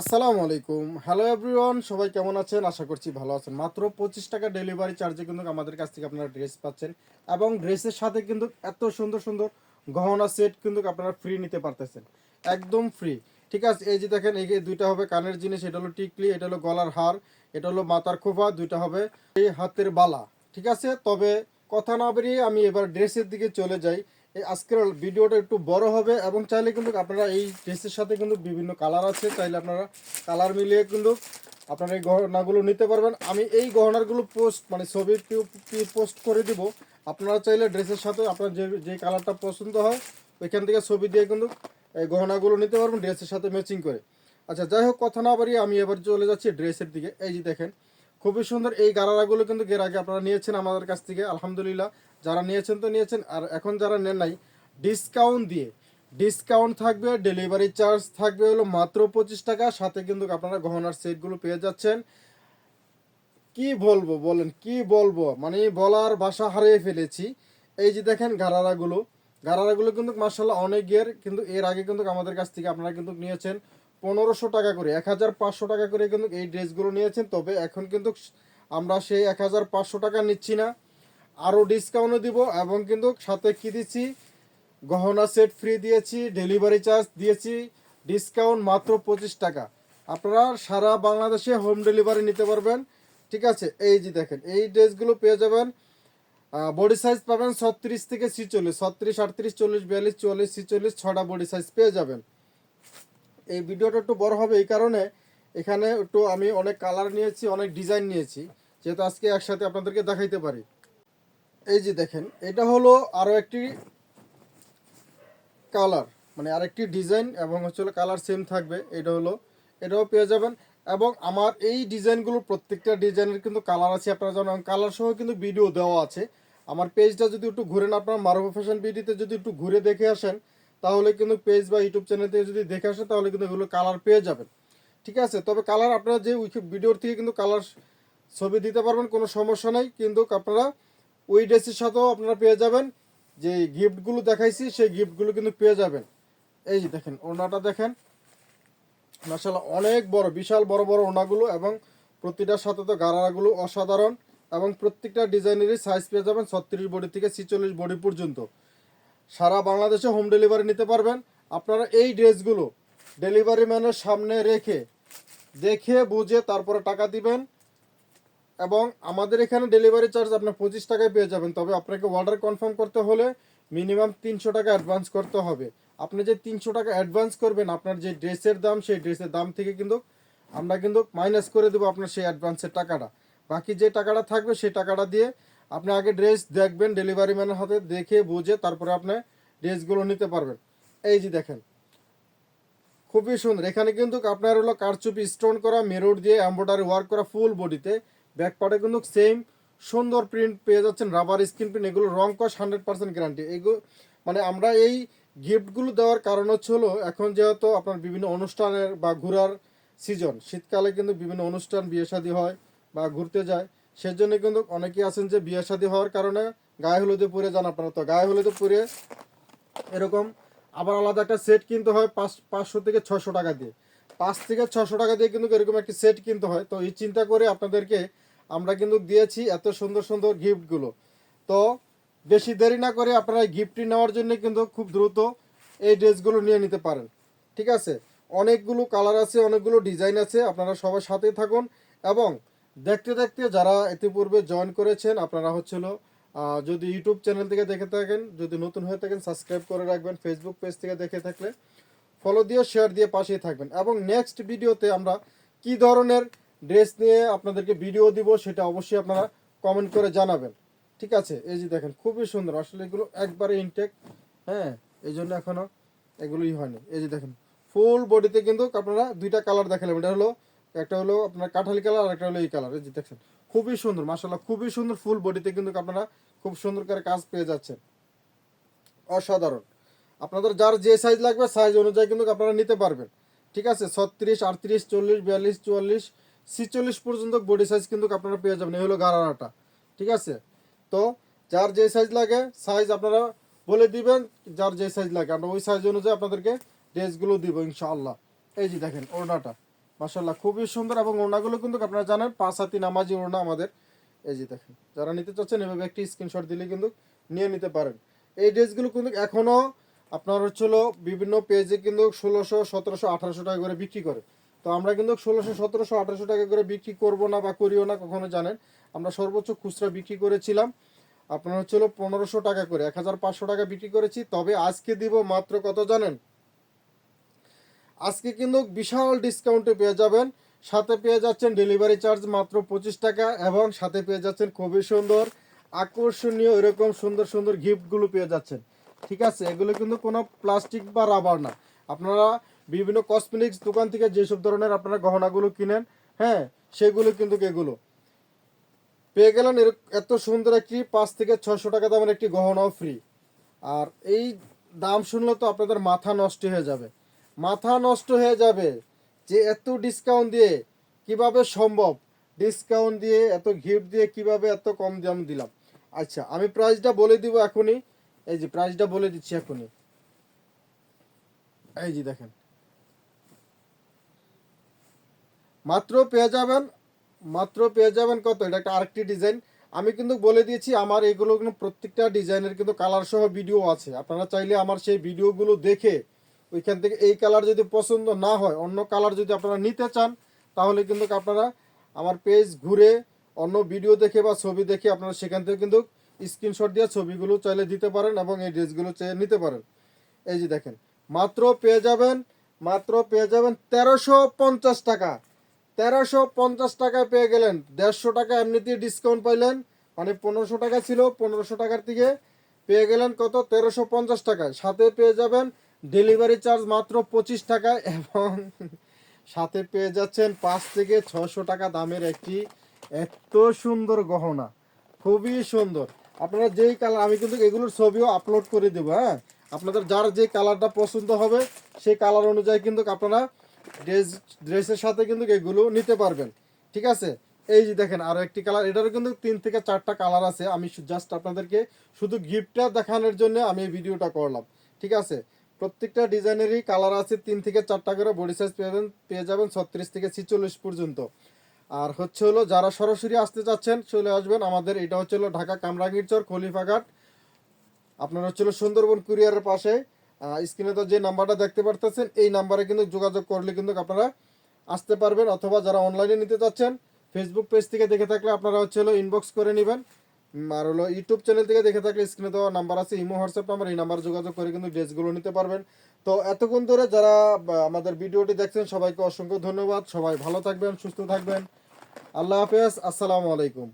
আসসালামু আলাইকুম। Hello everyone সবাই কেমন আছেন? আশা করছি ভালো আছেন। মাত্র পঁচিশ টাকা ডেলিভারি চার্জে কিন্তু আমাদের কাছ থেকে আপনারা ড্রেস পাচ্ছেন এবং ড্রেসের সাথে কিন্তু এত সুন্দর সুন্দর গহনা সেট কিন্তু আপনারা ফ্রি নিতে পারতেছেন। একদম ফ্রি ঠিক আছে, এই যে দেখেন, এই দুইটা হবে কানের জিনিস, এটা হলো টিকলি, এটা হলো গলার হার, এটা হলো মাথার খোপা, দুইটা হবে এই হাতের বালা। ঠিক আছে, তবে কথা না বেরিয়ে আমি এবার ড্রেসের দিকে চলে যাই। আজকের ভিডিওটা একটু বড় হবে এবং চাইলে কিন্তু আপনারা এই ড্রেসের সাথে কিন্তু বিভিন্ন কালার আছে, চাইলে আপনারা কালার মিলিয়ে কিন্তু আপনারা এই গহনাগুলো নিতে পারবেন। আমি এই গহনাগুলো পোস্ট মানে ছবি পোস্ট করে দিব। আপনারা চাইলে ড্রেসের সাথে আপনার যে যে কালারটা পছন্দ হয়, ওইখান থেকে ছবি দিয়ে কিন্তু এই গহনাগুলো নিতে পারবেন, ড্রেসের সাথে ম্যাচিং করে। আচ্ছা যাই হোক, কথা না বাড়িয়ে আমি এবার চলে যাচ্ছি ড্রেসের দিকে। এই যে দেখেন খুবই সুন্দর। এই গারারাগুলো কিন্তু এর আগে আপনারা নিয়েছেন আমাদের কাছ থেকে, আলহামদুলিল্লাহ। যারা নিয়েছেন তো নিয়েছেন, আর এখন যারা নেন নাই ডিসকাউন্ট দিয়ে। ডিসকাউন্ট থাকবে ডেলিভারি চার্জ থাকবে হলো মাত্র পঁচিশ টাকা। সাথে কিন্তু আপনারা গহনার সেটগুলো পেয়ে যাচ্ছেন। কি বলব বলেন, কি বলব? মানে বলার বাসা হারিয়ে ফেলেছি। এই যে দেখেন গারারাগুলো। গারারাগুলো কিন্তু মার্শাল্লাহ অনেক গিয়ার কিন্তু এর আগে কিন্তু আমাদের কাছ থেকে আপনারা কিন্তু নিয়েছেন। পনেরোশো টাকা করে, এক হাজার পাঁচশো টাকা করে কিন্তু এই ড্রেসগুলো নিয়েছেন। তবে এখন কিন্তু আমরা সেই এক হাজার পাঁচশো টাকা নিচ্ছি না। আরও ডিসকাউন্টও দিব এবং কিন্তু সাথে কি দিচ্ছি? গহনা সেট ফ্রি দিয়েছি ডেলিভারি চার্জ দিয়েছি ডিসকাউন্ট মাত্র পঁচিশ টাকা। আপনারা সারা বাংলাদেশে হোম ডেলিভারি নিতে পারবেন। ঠিক আছে, এই যে দেখেন, এই ড্রেসগুলো পেয়ে যাবেন বডি সাইজ পাবেন ছত্রিশ থেকে ছিচল্লিশ, ছত্রিশ, আটত্রিশ, চল্লিশ, বিয়াল্লিশ, চুয়াল্লিশ, ছিচল্লিশ, ছটা বডি সাইজ পেয়ে যাবেন। এই ভিডিওটা একটু বড় হবে এই কারণে। এখানে একটু আমি অনেক কালার নিয়েছি, অনেক ডিজাইন নিয়েছি, যেহেতু আজকে একসাথে আপনাদেরকে দেখাইতে পারি। এই যে দেখেন, এটা হলো আরও একটি কালার মানে আরেকটি ডিজাইন এবং হচ্ছে কালার সেম থাকবে, এটা হলো, এটাও পেয়ে যাবেন। এবং আমার এই ডিজাইনগুলো প্রত্যেকটা ডিজাইনের কিন্তু কালার আছে, আপনারা জানেন কালার সহ কিন্তু ভিডিও দেওয়া আছে। আমার পেজটা যদি একটু ঘুরেন, আপনার মারুফ ফ্যাশন বিডিতে যদি একটু ঘুরে দেখে আসেন তাহলে কিন্তু পেজ বা ইউটিউব চ্যানেল থেকে যদি দেখে আসে তাহলে কিন্তু এগুলো কালার পেয়ে যাবেন। ঠিক আছে? তবে কালার আপনারা যে ভিডিওর থেকে কিন্তু কালার ছবি দিতে পারবেন, কোনো সমস্যা নাই। কিন্তু আপনারা ওই ড্রেসের সাথেও আপনারা পেয়ে যাবেন। যে গিফটগুলো দেখাইছি, সেই গিফটগুলো কিন্তু পেয়ে যাবেন। এই যে দেখেন ওনাটা দেখেন। মাসাল্লাহ অনেক বড়, বিশাল বড় বড় ওনাগুলো এবং প্রতিটার সাথে তো গারাগুলো অসাধারণ এবং প্রত্যেকটা ডিজাইনেরই সাইজ পেয়ে যাবেন ছত্রিশ বডি থেকে ছিচল্লিশ বডি পর্যন্ত। সারা বাংলাদেশে হোম ডেলিভারি নিতে পারবেন। আপনারা এই ড্রেসগুলো ডেলিভারি ম্যানের সামনে রেখে, দেখে, বুঝে, তারপরে টাকা দিবেন এবং আমাদের এখানে ডেলিভারি চার্জ আপনার পঁচিশ টাকায় পেয়ে যাবেন। তবে আপনাকে অর্ডার কনফার্ম করতে হলে মিনিমাম তিনশো টাকা অ্যাডভান্স করতে হবে। আপনি যে তিনশো টাকা অ্যাডভান্স করবেন, আপনার যে ড্রেসের দাম, সেই ড্রেসের দাম থেকে কিন্তু আমরা কিন্তু মাইনাস করে দেবো আপনার সেই অ্যাডভান্সের টাকাটা। বাকি যে টাকাটা থাকবে, সেই টাকাটা দিয়ে আপনি আগে ড্রেস দেখবেন ডেলিভারি ম্যানের হাতে, দেখে বুঝে তারপরে আপনি ড্রেসগুলো নিতে পারবেন। এই যে দেখেন, খুবই সুন্দর। এখানে কিন্তু আপনার হলো কারচুপি স্টোন করা মেরোড দিয়ে এম্ব্রয়ডারি ওয়ার্ক করা ফুল বডিতে ব্যাক পার্টে কিন্তু সেম সুন্দর প্রিন্ট পেয়ে যাচ্ছেন রাবার স্ক্রিন প্রিন্ট এগুলো রং কস হান্ড্রেড পার্সেন্ট গ্যারান্টি এগুলো মানে আমরা এই গিফটগুলো দেওয়ার কারণ হচ্ছে হলো, এখন যেহেতু আপনার বিভিন্ন অনুষ্ঠানের বা ঘোরার সিজন শীতকালে কিন্তু বিভিন্ন অনুষ্ঠান, বিয়ে শাদী হয় বা ঘুরতে যায়। সেজন্য কিন্তু অনেকেই আছেন যে বিয়ে শাদী হওয়ার কারণে গায়ে হলুদে পরে যান আপনারা। তো গায়ে হলুদে পরে এরকম আবার আলাদা একটা সেট কিনতে হয় পাঁচ, পাঁচশো থেকে ছশো টাকা দিয়ে। পাঁচ থেকে ছশো টাকা দিয়ে কিন্তু এরকম একটি সেট কিনতে হয়। তো এই চিন্তা করে আপনাদেরকে আমরা কিন্তু দিয়েছি এত সুন্দর সুন্দর গিফটগুলো তো বেশি দেরি না করে আপনারা গিফটটি নেওয়ার জন্য কিন্তু খুব দ্রুত এই ড্রেসগুলো নিয়ে নিতে পারেন। ঠিক আছে? অনেকগুলো কালার আছে, অনেকগুলো ডিজাইন আছে। আপনারা সবার সাথেই থাকুন এবং দেখতে দেখতে যারা ইতিপূর্বে জয়েন করেছেন, আপনারা হচ্ছিল যদি ইউটিউব চ্যানেল থেকে দেখে থাকেন, যদি নতুন হয়ে থাকেন সাবস্ক্রাইব করে রাখবেন ফেসবুক পেজ থেকে দেখে থাকলে ফলো দিয়ে শেয়ার দিয়ে পাশেই থাকবেন। এবং নেক্সট ভিডিওতে আমরা কি ধরনের ড্রেস নিয়ে আপনাদেরকে ভিডিও দিব, সেটা অবশ্যই আপনারা কমেন্ট করে জানাবেন। ঠিক আছে? এই যে দেখেন, খুবই সুন্দর। আসলে এগুলো একবারে ইনটেক হ্যাঁ? এই জন্য এখনও এগুলোই হয়নি। এই যে দেখেন ফুল বডিতে কিন্তু আপনারা দুইটা কালার দেখালাম। এটা হলো একটা হলো আপনার কাঠালি কালার আর একটা হলো এই কালার এই যে দেখছেন। খুবই সুন্দর মাসাল্লাহ খুবই সুন্দর ফুল বডিতে কিন্তু আপনারা খুব সুন্দর করে কাজ পেয়ে যাচ্ছেন। অসাধারণ। আপনাদের যার যে সাইজ লাগবে সাইজ অনুযায়ী কিন্তু আপনারা নিতে পারবেন। ঠিক আছে? ছত্রিশ, আটত্রিশ, চল্লিশ, বিয়াল্লিশ, চুয়াল্লিশ, ছিচল্লিশ পর্যন্ত বডি সাইজ কিন্তু আপনারা পেয়ে যাবেন। এই হলো গারারাটা ঠিক আছে? তো যার যে সাইজ লাগে সাইজ আপনারা বলে দিবেন, যার যে সাইজ লাগে, আমরা ওই সাইজ অনুযায়ী আপনাদেরকে ড্রেসগুলো দিব, ইনশাআল্লাহ। এই যে দেখেন, ওড়নাটা। মাসাল্লাহ খুবই সুন্দর এবং ওড়নাগুলো কিন্তু আপনারা জানেন, পাঁচ হাতি নামাজি ওড়না আমাদের। এই যে দেখেন, যারা নিতে চাচ্ছেন এভাবে একটি স্ক্রিনশট দিলে কিন্তু নিয়ে নিতে পারেন। এই ড্রেসগুলো কিন্তু এখনও আপনার হচ্ছিল বিভিন্ন পেজে কিন্তু ষোলোশো, সতেরোশো, আঠারোশো টাকা করে বিক্রি করে। তো আমরা কিন্তু ষোলোশো, সতেরোশো, আঠারোশো টাকা করে বিক্রি করব না বা করিও না, কখনো জানেন। আমরা সর্বোচ্চ খুচরা বিক্রি করেছিলাম, আপনার হচ্ছিল পনেরোশো টাকা করে, এক হাজার পাঁচশো টাকা বিক্রি করেছি। তবে আজকে দিব মাত্র কত জানেন? আজকে কিন্তু বিশাল ডিসকাউন্টে পেয়ে যাবেন। সাথে পেয়ে যাচ্ছেন ডেলিভারি চার্জ মাত্র পঁচিশ টাকা এবং সাথে পেয়ে যাচ্ছেন খুবই সুন্দর, আকর্ষণীয় এরকম সুন্দর সুন্দর গিফটগুলো পেয়ে যাচ্ছেন। ঠিক আছে, এগুলো কিন্তু কোনো প্লাস্টিক বা রাবার না। আপনারা বিভিন্ন কসমেটিক্স দোকান থেকে যেসব ধরনের আপনারা গহনাগুলো কিনেন হ্যাঁ সেগুলো কিন্তু এগুলো। পেয়ে গেলেন এত সুন্দর একটি পাঁচ থেকে ছশো টাকা দামের একটি গহনাও ফ্রি আর এই দাম শুনলে তো আপনাদের মাথা নষ্ট হয়ে যাবে। মাথা নষ্ট হয়ে যাবে। যে এত ডিসকাউন্ট দিয়ে কীভাবে সম্ভব? ডিসকাউন্ট দিয়ে, এত গিফট দিয়ে কীভাবে এত কম দাম দিলাম? আচ্ছা আমি প্রাইসটা বলে দিব এখনই। এই যে প্রাইসটা বলে দিচ্ছি এখনই। এই যে দেখেন। মাত্র পেয়ে যাবেন, মাত্র পেয়ে যাবেন কত? এটা একটা আরেকটি ডিজাইন আমি কিন্তু বলে দিয়েছি, আমার এগুলো কিন্তু প্রত্যেকটা ডিজাইনের কিন্তু কালার সহ ভিডিও আছে। আপনারা চাইলে আমার সেই ভিডিওগুলো দেখে ওইখান থেকে এই কালার যদি পছন্দ না হয়, অন্য কালার যদি আপনারা নিতে চান, তাহলে কিন্তু আপনারা আমার পেজ ঘুরে অন্য ভিডিও দেখে বা ছবি দেখে আপনারা সেখান থেকে কিন্তু স্ক্রিনশট দিয়ে ছবিগুলো চাইলে দিতে পারেন এবং এই ড্রেসগুলো চাইলে নিতে পারেন। এই যে দেখেন, মাত্র পেয়ে যাবেন, মাত্র পেয়ে যাবেন তেরোশো পঞ্চাশ টাকা। তেরোশো পঞ্চাশ টাকায় পেয়ে গেলেন, দেড়শো টাকা এমনিতেই ডিসকাউন্ট পাইলেন মানে পনেরোশো টাকা ছিল, পনেরোশো টাকার থেকে পেয়ে গেলেন কত? তেরোশো পঞ্চাশ টাকায়। সাথে পেয়ে যাবেন ডেলিভারি চার্জ মাত্র পঁচিশ টাকায় এবং সাথে পেয়ে যাচ্ছেন পাঁচ থেকে ছশো টাকা দামের একটি এত সুন্দর গহনা। খুবই সুন্দর। আপনারা যেই কালার, আমি কিন্তু এগুলোর ছবিও আপলোড করে দেবো হ্যাঁ? আপনাদের যার যে কালারটা পছন্দ হবে, সেই কালার অনুযায়ী কিন্তু আপনারা ড্রেস, ড্রেসের সাথে কিন্তু এগুলো নিতে পারবেন। ঠিক আছে? এই যে দেখেন, আরও একটি কালার। এটারও কিন্তু তিন থেকে চারটা কালার আছে। আমি জাস্ট আপনাদেরকে শুধু গিফটটা দেখানোর জন্য আমি এই ভিডিওটা করলাম। ঠিক আছে? প্রত্যেকটা ডিজাইনেরই কালার আছে, তিন থেকে চারটা করে বডি সাইজ পেয়ে যাবেন পেয়ে যাবেন ছত্রিশ থেকে ছিচল্লিশ পর্যন্ত। আর হচ্ছে হলো যারা সরাসরি আসতে চাচ্ছেন, চলে আসবেন। আমাদের এটা হচ্ছে হলো ঢাকা কামরাঙ্গীর চর খলিফাঘাট আপনার হচ্ছে হলো সুন্দরবন কুরিয়ারের পাশে স্ক্রিনে তো যে নাম্বারটা দেখতে পারতেছেন, এই নাম্বারে কিন্তু যোগাযোগ করলে কিন্তু আপনারা আসতে পারবেন। অথবা যারা অনলাইনে নিতে চাচ্ছেন ফেসবুক পেজ থেকে দেখে থাকলে আপনারা হচ্ছে হলো ইনবক্স করে নেবেন। আর হলো ইউটিউব চ্যানেল থেকে দেখে থাকলে স্ক্রিনে তো নাম্বার আছে, ইমো হোয়াটসঅ্যাপ নাম্বার এই নাম্বার যোগাযোগ করে কিন্তু ড্রেসগুলো নিতে পারবেন। তো এতক্ষণ ধরে যারা আমাদের ভিডিওটি দেখছেন, সবাইকে অসংখ্য ধন্যবাদ। সবাই ভালো থাকবেন, সুস্থ থাকবেন। আল্লাহ হাফেজ, আসসালামু আলাইকুম।